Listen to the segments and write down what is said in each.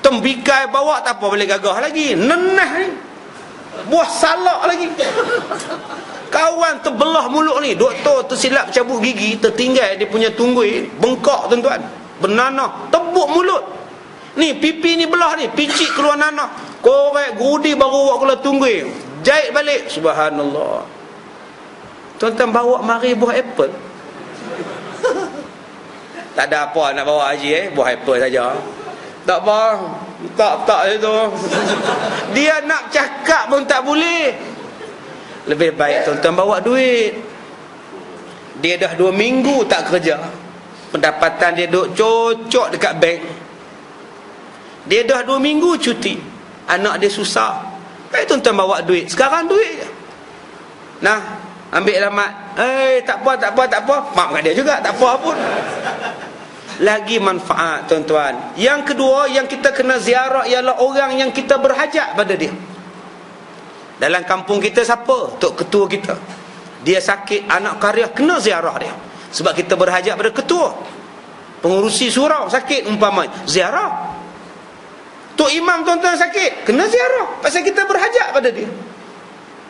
tembikai bawa tak apa boleh gagah lagi. Nenah ni. Buah salak lagi. Kawan terbelah mulut ni. Doktor tersilap cabut gigi tertinggal. Dia punya tunggui bengkak tuan-tuan. Bernanah. Tebuk mulut. Ni pipi ni belah ni. Picit keluar nanah. Korek gudi baru buat keluar tunggui jahit balik. Subhanallah. Tuan-tuan bawa mari buah apple. Tak ada apa nak bawa haji eh? Buah apple saja tak apa. Tak tak itu. Dia nak cakap pun tak boleh. Lebih baik tuan-tuan bawa duit. Dia dah dua minggu tak kerja. Pendapatan dia duk cocok dekat bank. Dia dah dua minggu cuti. Anak dia susah. Baik tuan-tuan bawa duit. Sekarang duit. Je nah ambil alamat eh tak apa tak apa tak apa. Mak kat dia juga. Tak apa pun lagi manfaat tuan-tuan. Yang kedua yang kita kena ziarah ialah orang yang kita berhajat pada dia. Dalam kampung kita siapa? Tok ketua kita. Dia sakit anak karya kena ziarah dia. Sebab kita berhajat pada ketua. Pengurusi surau sakit umpama ziarah. Tok imam tuan-tuan sakit. Kena ziarah. Pasal kita berhajat pada dia.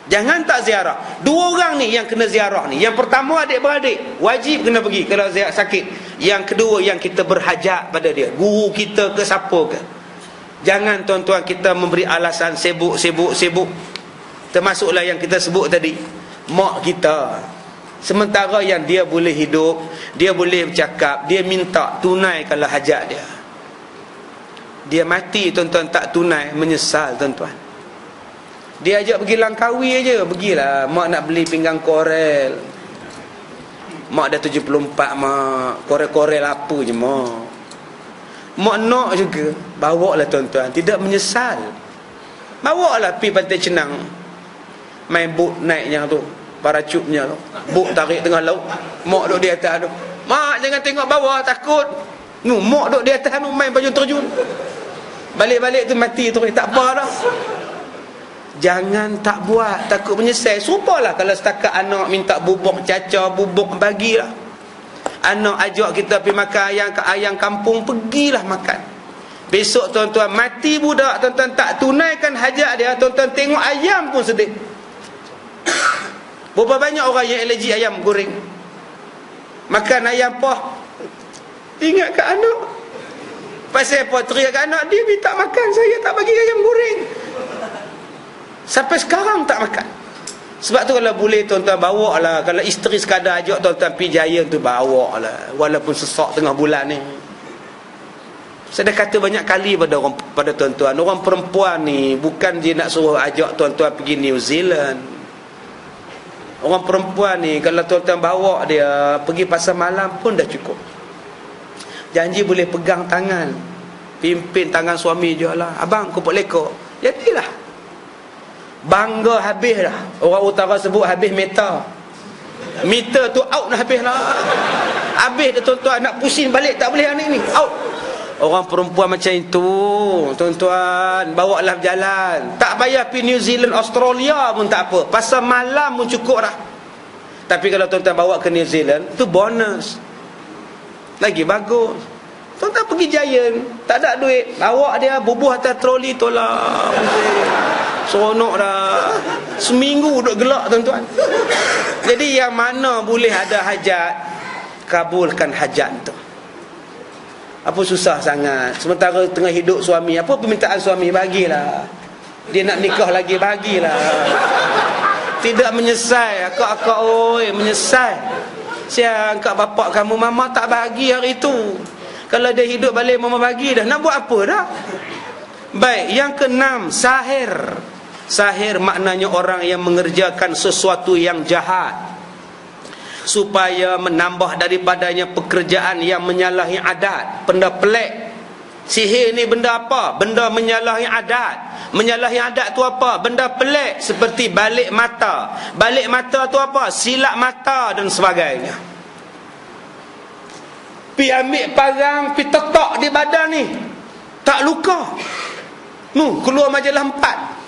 Jangan tak ziarah. Dua orang ni yang kena ziarah ni. Yang pertama adik-beradik. Wajib kena pergi kalau sakit. Yang kedua yang kita berhajat pada dia. Guru kita ke siapa ke. Jangan tuan-tuan kita memberi alasan sibuk, sibuk, sibuk. Termasuklah yang kita sebut tadi. Mak kita. Sementara yang dia boleh hidup. Dia boleh bercakap. Dia minta tunaikanlah hajat dia. Dia mati tuan-tuan tak tunai. Menyesal tuan-tuan. Dia ajak pergi Langkawi aja, pergilah. Mak nak beli pinggang korel. Mak dah 74 mak. Korel-korel apa je mak. Mak nak juga. Bawa lah tuan-tuan. Tidak menyesal. Bawa lah pergi pantai cenang. Main bot naiknya tu. Paracupnya tu. Bot tarik tengah laut. Mak duduk di atas tu. Mak jangan tengok bawah takut. Nu, mak duduk di atas tu main baju terjun. Balik-balik tu mati tu. Tak apa dah. Jangan tak buat. Takut menyesal. Sumpalah kalau setakat anak minta bubuk caca Bubuk bagilah. Anak ajak kita pergi makan ayam ke ayam kampung Pergilah makan. Besok tuan-tuan mati budak Tuan-tuan tak tunaikan hajat dia Tuan-tuan tengok ayam pun sedih. Berapa banyak orang yang alergi ayam goreng? Makan ayam poh Ingat ke anak? Pasal apa? Teriak anak Dia minta makan Saya tak bagi ayam goreng Sampai sekarang tak makan. Sebab tu kalau boleh tuan-tuan bawa lah. Kalau isteri sekadar ajak tuan-tuan pergi jaya tu bawa lah. Walaupun sesak tengah bulan ni. Saya dah kata banyak kali pada orang pada tuan-tuan. Orang perempuan ni bukan dia nak suruh ajak tuan-tuan pergi New Zealand. Orang perempuan ni kalau tuan-tuan bawa dia pergi pasar malam pun dah cukup. Janji boleh pegang tangan. Pimpin tangan suami je lah. Abang kupuk lekor. Jadilah bangga habis dah. Orang utara sebut habis meter meter tu out dah habis lah. Habis dah tuan-tuan. Nak pusing balik tak boleh ni ni. Out. Orang perempuan macam itu tuan-tuan. Bawa lah berjalan. Tak payah pergi New Zealand Australia pun tak apa. Pasal malam pun cukup dah. Tapi kalau tuan-tuan bawa ke New Zealand tu bonus. Lagi bagus. Tuan-tuan pergi Giant. Tak ada duit. Bawa dia bubuh atas troli tolak Seronok dah. Seminggu duduk gelak tuan-tuan. Jadi yang mana boleh ada hajat Kabulkan hajat tu. Apa susah sangat. Sementara tengah hidup suami Apa permintaan suami? Bagilah. Dia nak nikah lagi bagilah. Tidak menyesal. Akak-akak oi menyesal. Siang kak bapak kamu Mama tak bagi hari itu Kalau dia hidup balik Mama bagi dah. Nak buat apa dah? Baik, yang keenam, sahir. Sahir maknanya orang yang mengerjakan sesuatu yang jahat supaya menambah daripadanya pekerjaan yang menyalahi adat. Benda pelik. Sihir ni benda apa? Benda menyalahi adat. Menyalahi adat tu apa? Benda pelik seperti balik mata. Balik mata tu apa? Silap mata dan sebagainya. Pi ambil parang, pi tetok di badan ni. Tak luka. Nu, keluar majalah empat.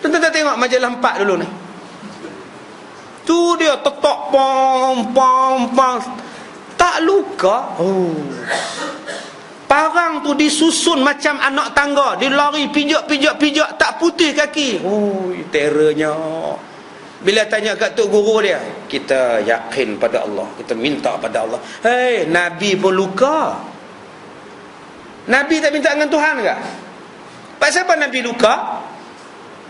Tuan-tuan tengok majalah empat dulu ni. Tu dia tetok pom pom pom. Tak luka. Oh. Parang tu disusun macam anak tangga. Dia lari pijak, pijak, pijak. Tak putih kaki. Oh, terornya. Bila tanya kat tok guru dia. Kita yakin pada Allah. Kita minta pada Allah. Hei, Nabi pun luka. Nabi tak minta dengan Tuhan ke? Pasal apa Nabi luka?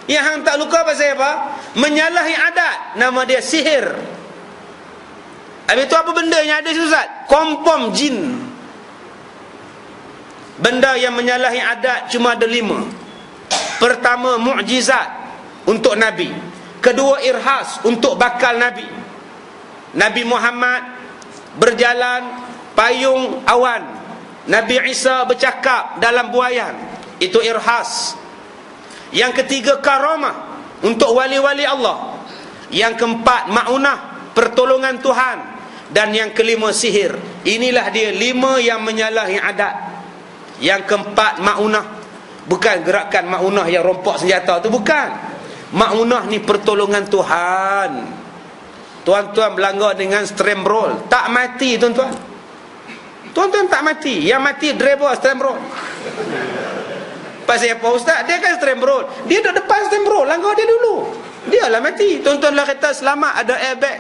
Yang hang tak luka pasal apa? Menyalahi adat. Nama dia sihir. Habis tu apa benda yang ada Ustaz? Kompom jin. Benda yang menyalahi adat cuma ada lima. Pertama, mukjizat untuk Nabi. Kedua, irhas untuk bakal Nabi. Nabi Muhammad berjalan payung awan. Nabi Isa bercakap dalam buayan. Itu irhas. Yang ketiga, karamah untuk wali-wali Allah. Yang keempat, ma'unah, pertolongan Tuhan. Dan yang kelima, sihir. Inilah dia lima yang menyalahi adat. Yang keempat maunah Bukan gerakan maunah yang rompak senjata tu bukan Maunah ni pertolongan Tuhan Tuan-tuan berlanggar dengan stream roll Tak mati tuan-tuan Tuan-tuan tak mati Yang mati driver stream roll Pasal apa ustaz Dia kan stream roll Dia duduk depan stream roll Langgar dia dulu Dia lah mati Tuan-tuan lah kata selamat ada airbag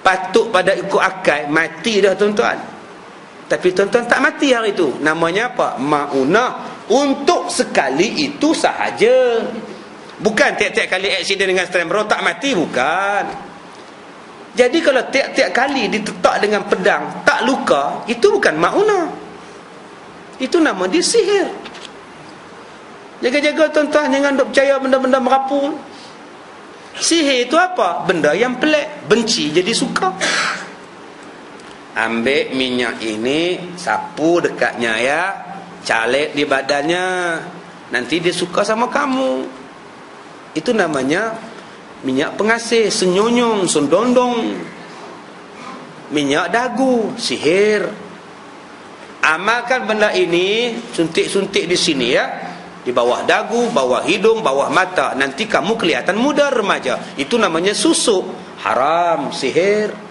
Patut pada ikut akal Mati dah tuan-tuan tapi tuan-tuan tak mati hari itu. Namanya apa? Ma'unah. Untuk sekali itu sahaja. Bukan tiap-tiap kali aksiden dengan strem roh tak mati. Bukan. Jadi kalau tiap-tiap kali ditetak dengan pedang tak luka, itu bukan ma'unah. Itu nama dia sihir. Jaga-jaga tuan-tuan jangan duk percaya benda-benda merapu. Sihir itu apa? Benda yang pelik. Benci jadi suka ambil minyak ini sapu dekatnya ya caleg di badannya nanti dia suka sama kamu itu namanya minyak pengasih senyonyong sendondong minyak dagu sihir amalkan benda ini suntik-suntik di sini ya di bawah dagu, bawah hidung, bawah mata nanti kamu kelihatan muda remaja itu namanya susuk haram sihir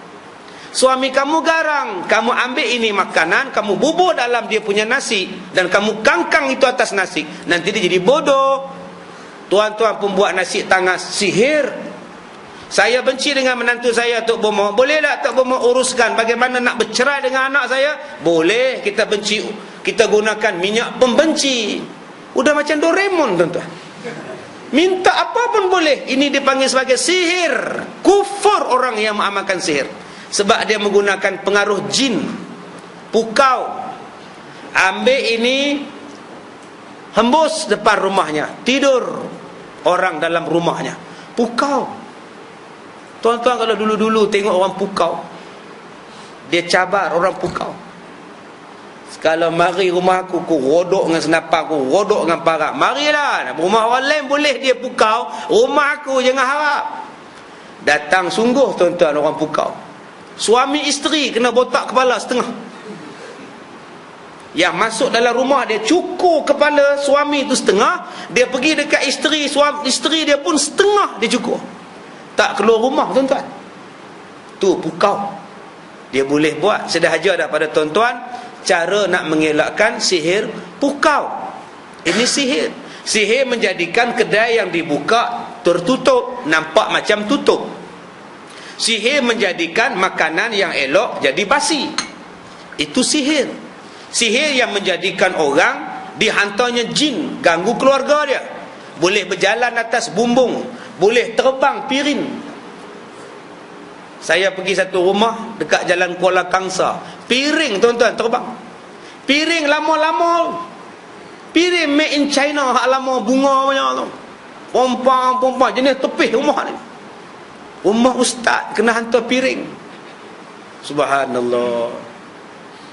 Suami kamu garang, kamu ambil ini makanan, kamu bubur dalam dia punya nasi dan kamu kangkang itu atas nasi. Nanti dia jadi bodoh. Tuan-tuan pun buat nasi tangan sihir. Saya benci dengan menantu saya Tok Bomo. Boleh tak Tok Bomo uruskan bagaimana nak bercerai dengan anak saya? Boleh, kita benci kita gunakan minyak pembenci. Udah macam Doraemon tuan-tuan. Minta apa pun boleh. Ini dipanggil sebagai sihir. Kufur orang yang mengamalkan sihir. Sebab dia menggunakan pengaruh jin. Pukau. Ambil ini hembus depan rumahnya. Tidur orang dalam rumahnya. Pukau. Tuan-tuan kalau dulu-dulu tengok orang pukau dia cabar orang pukau kalau mari rumah aku aku rodok dengan senapan aku rodok dengan parak marilah rumah orang lain boleh dia pukau rumah aku jangan harap datang sungguh tuan-tuan orang pukau Suami isteri kena botak kepala setengah. Yang masuk dalam rumah dia cukur kepala suami itu setengah, dia pergi dekat isteri, suami isteri dia pun setengah dia cukur. Tak keluar rumah tuan-tuan. Tu pukau. Dia boleh buat sedahaja daripada tuan-tuan cara nak mengelakkan sihir pukau. Ini sihir. Sihir menjadikan kedai yang dibuka tertutup, nampak macam tutup. Sihir menjadikan makanan yang elok jadi basi. Itu sihir. Sihir yang menjadikan orang dihantarnya jin ganggu keluarga dia. Boleh berjalan atas bumbung, boleh terbang piring. Saya pergi satu rumah dekat jalan Kuala Kangsa. Piring tuan-tuan terbang. Piring lama-lama. Piring made in China hak lama bunga banyak tu. Pompa-pompa jenis tepih rumah ni. Rumah ustaz kena hantar piring. Subhanallah.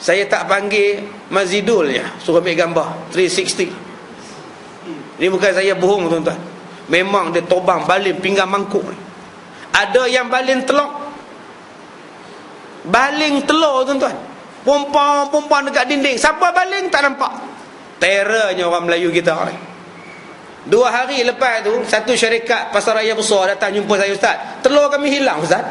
Saya tak panggil Mazidul ya, suruh ambil gambar 360. Ini bukan saya bohong tuan-tuan. Memang dia tobang balin pinggang mangkuk ni. Ada yang balin telok. Baling telur tuan-tuan. Pompang-pompang dekat dinding. Siapa baling tak nampak. Terornya orang Melayu kita. Dua hari lepas tu Satu syarikat pasar raya besar datang jumpa saya Ustaz Telur kami hilang Ustaz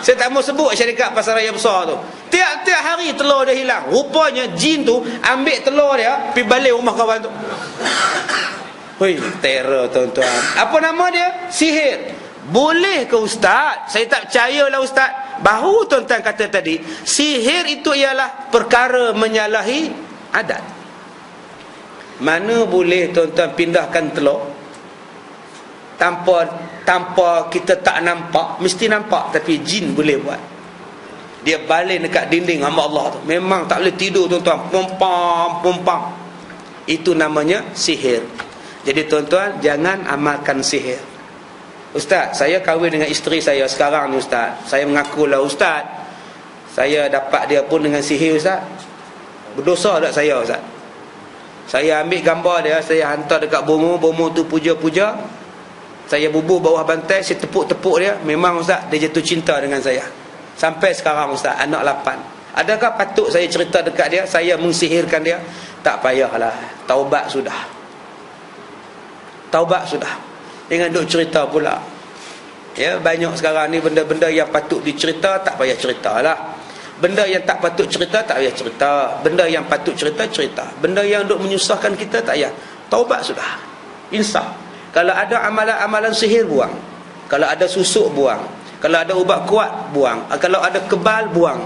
Saya tak mau sebut syarikat pasar raya besar tu. Tiap-tiap hari telur dia hilang. Rupanya jin tu ambil telur dia pergi balik rumah kawan tu. Hui, terror tuan-tuan. Apa nama dia? Sihir. Boleh ke ustaz? Saya tak percayalah ustaz. Baru tuan-tuan kata tadi, sihir itu ialah perkara menyalahi adat. Mana boleh tuan-tuan pindahkan telur tanpa tanpa kita tak nampak, mesti nampak tapi jin boleh buat. Dia balik dekat dinding hamba Allah tu. Memang tak boleh tidur tuan-tuan. Pompam, pompam. Itu namanya sihir. Jadi tuan-tuan jangan amalkan sihir. Ustaz, saya kahwin dengan isteri saya sekarang ni ustaz. Saya mengakulah ustaz. Saya dapat dia pun dengan sihir ustaz. Berdosa tak saya ustaz? Saya ambil gambar dia, saya hantar dekat bomo, bomo tu puja-puja. Saya bubuh bawah bantai, saya tepuk-tepuk dia. Memang ustaz, dia jatuh cinta dengan saya. Sampai sekarang ustaz, anak lapan. Adakah patut saya cerita dekat dia, saya mensihirkan dia? Tak payahlah, taubat sudah. Taubat sudah. Jangan duk cerita pula. Ya, banyak sekarang ni benda-benda yang patut dicerita, tak payah ceritalah. Benda yang tak patut cerita tak payah cerita. Benda yang patut cerita cerita. Benda yang duk menyusahkan kita tak payah. Taubat sudah. Insaf. Kalau ada amalan-amalan sihir buang. Kalau ada susuk buang. Kalau ada ubat kuat buang. Kalau ada kebal buang.